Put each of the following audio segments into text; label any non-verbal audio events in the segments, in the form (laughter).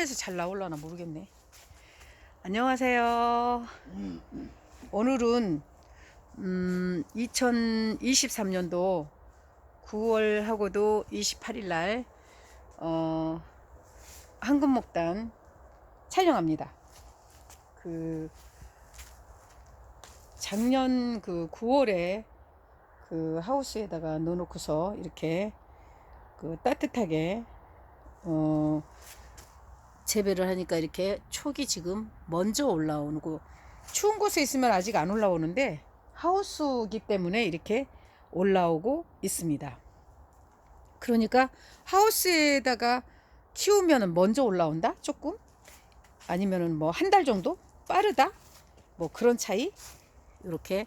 탑에서 잘 나올라나 모르겠네. 안녕하세요. 오늘은 음, 2023년도 9월하고도 28일 날 어, 황금목단 촬영합니다. 그 작년 그 9월에 그 하우스에다가 넣어놓고서 이렇게 그 따뜻하게 어 재배를 하니까 이렇게 촉이 지금 먼저 올라오는 거 추운 곳에 있으면 아직 안 올라오는데 하우스이기 때문에 이렇게 올라오고 있습니다. 그러니까 하우스에다가 키우면은 먼저 올라온다? 조금? 아니면은 뭐 한 달 정도? 빠르다? 뭐 그런 차이? 이렇게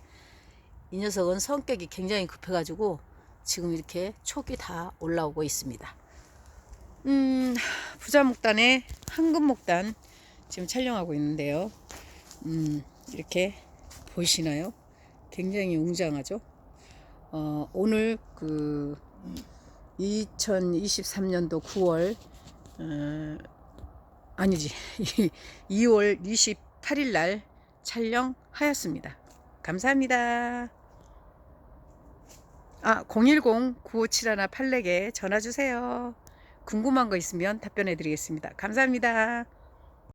이 녀석은 성격이 굉장히 급해가지고 지금 이렇게 촉이 다 올라오고 있습니다. 음, 부자 목단의 황금 목단 지금 촬영하고 있는데요. 음, 이렇게 보이시나요? 굉장히 웅장하죠? 어, 오늘 그 2023년도 9월 어, 아니지 (laughs) 2월 28일 날 촬영하였습니다. 감사합니다. 아, 010-9571-84개 전화 주세요. 궁금한 거 있으면 답변해 드리겠습니다. 감사합니다.